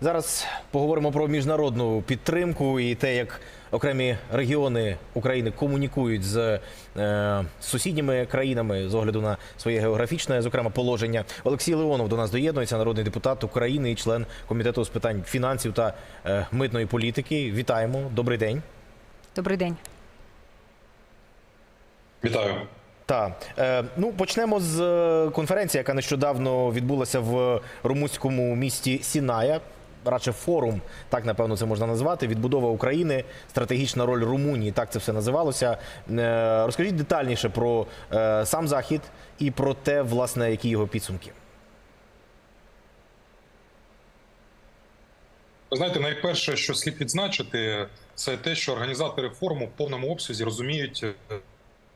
Зараз поговоримо про міжнародну підтримку і те, як окремі регіони України комунікують з е, сусідніми країнами з огляду на своє географічне, зокрема, положення. Олексій Леонов до нас доєднується, народний депутат України і член комітету з питань фінансів та е, митної політики. Вітаємо, добрий день. Добрий день. Вітаю. Так, е, ну почнемо з е, конференції, яка нещодавно відбулася в румунському місті Сіная. Радше форум, так напевно це можна назвати. Відбудова України, стратегічна роль Румунії. Так це все називалося. Е, розкажіть детальніше про е, сам захід і про те, власне, які його підсумки. Ви знаєте, найперше, що слід відзначити, це те, що організатори форуму в повному обсязі розуміють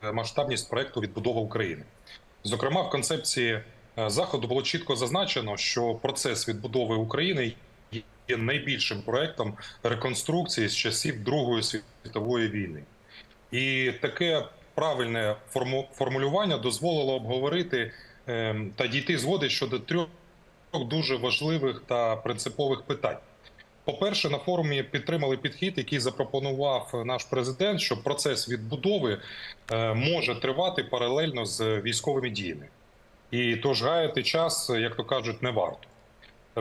е, масштабність проекту відбудова України. Зокрема, в концепції заходу було чітко зазначено, що процес відбудови України є найбільшим проектом реконструкції з часів Другої світової війни. І таке правильне формулювання дозволило обговорити е, та дійти згоди щодо трьох дуже важливих та принципових питань. По-перше, на форумі підтримали підхід, який запропонував наш президент, що процес відбудови е, може тривати паралельно з військовими діями. І тож гаяти час, як то кажуть, не варто.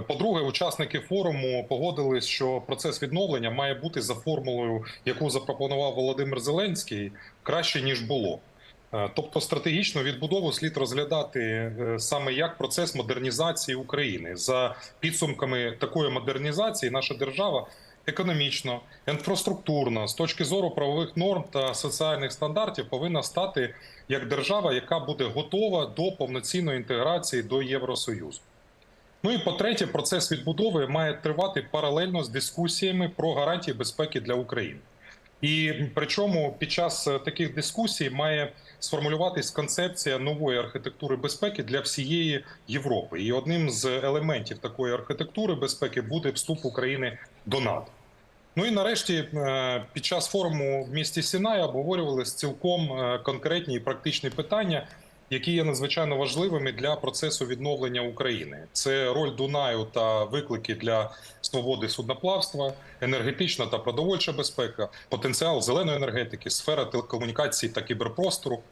По-друге, учасники форуму погодились, що процес відновлення має бути за формулою, яку запропонував Володимир Зеленський, краще ніж було. Е, Тобто стратегічну відбудову слід розглядати е, саме як процес модернізації України. За підсумками такої модернізації, наша держава економічно, інфраструктурно, з точки зору правових норм та соціальних стандартів, повинна стати як держава, яка буде готова до повноцінної інтеграції до Євросоюзу. Ну і по-третє, процес відбудови має тривати паралельно з дискусіями про гарантії безпеки для України. І причому під час е, таких дискусій має сформулюватись концепція нової архітектури безпеки для всієї Європи. І одним з елементів такої архітектури безпеки буде вступ України до НАТО. Ну і нарешті е, під час форуму в місті Сінай обговорювалися цілком е, конкретні і практичні питання, які є надзвичайно важливими для процесу відновлення України. Це роль Дунаю та виклики для свободи судноплавства, енергетична та продовольча безпека, потенціал зеленої енергетики, сфера телекомунікацій та кіберпростору,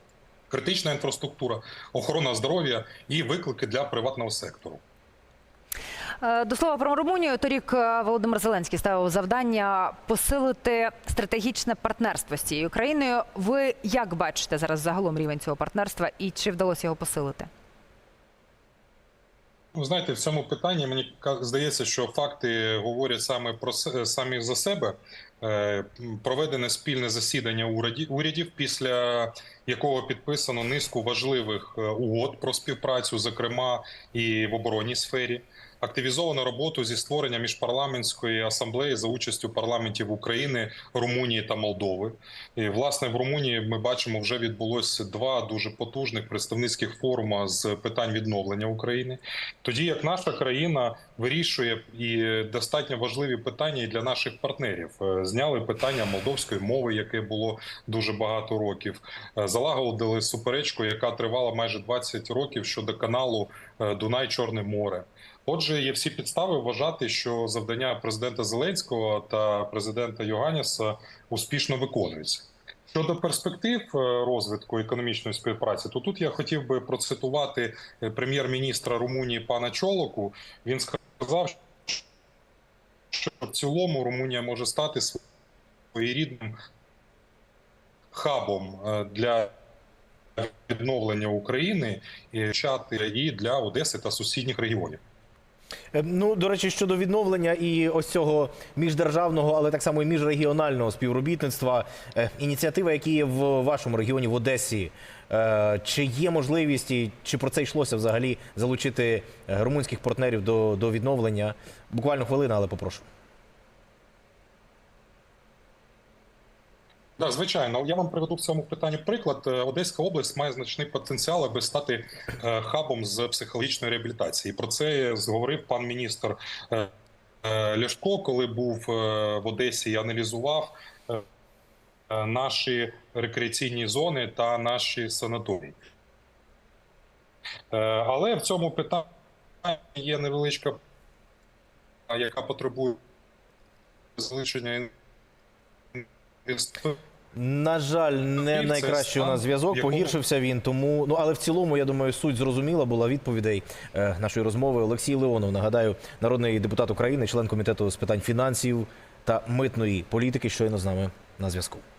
критична інфраструктура, охорона здоров'я і виклики для приватного сектору. Е, До слова про Румунію. Торік е, Володимир Зеленський ставив завдання посилити стратегічне партнерство з цією країною. Ви як бачите зараз загалом рівень цього партнерства і чи вдалося його посилити? Ви знаєте, в цьому питанні мені здається, що факти говорять саме про самі за себе. Е, Проведене спільне засідання уряді- урядів, після якого підписано низку важливих е, угод про співпрацю, зокрема і в оборонній сфері. Активізовано роботу зі створення міжпарламентської асамблеї за участю парламентів України, Румунії та Молдови. І власне в Румунії ми бачимо, вже відбулося два дуже потужних представницьких форума з питань відновлення України. Тоді як наша країна вирішує і достатньо важливі питання і для наших партнерів. Зняли питання молдовської мови, яке було дуже багато років. Е, Залагодили суперечку, яка тривала майже 20 років щодо каналу е, Дунай Чорне море. Отже, є всі підстави вважати, що завдання президента Зеленського та президента Йоганіса успішно виконуються. Щодо перспектив е, розвитку економічної співпраці, то тут я хотів би процитувати прем'єр-міністра Румунії пана Чолоку. Він сказав, що цілому Румунія може стати своєрідним хабом е, для відновлення України і для Одеси та сусідніх регіонів. Е, Ну, до речі, щодо відновлення і ось цього міждержавного, але так само і міжрегіонального співробітництва, е, ініціатива, які є в вашому регіоні в Одесі. Чи є можливість, і чи про це йшлося взагалі залучити румунських партнерів до, до відновлення? Буквально хвилина, але попрошу. Да, звичайно, я вам приведу в цьому питанні приклад. Е, Одеська область має значний потенціал, аби стати е, хабом з психологічної реабілітації. Про це говорив пан міністр е, Ляшко, коли був в Одесі і аналізував наші рекреаційні зони та наші санаторії. Але в цьому питанні є невеличка яка потребує інвесторів. На жаль, не найкращий у нас зв'язок. Погіршився він. Тому ну але в цілому, я думаю, суть зрозуміла була відповідей е, нашої розмови. Олексій Леонов, нагадаю, народний депутат України, член комітету з питань фінансів та митної політики, щойно з нами на зв'язку.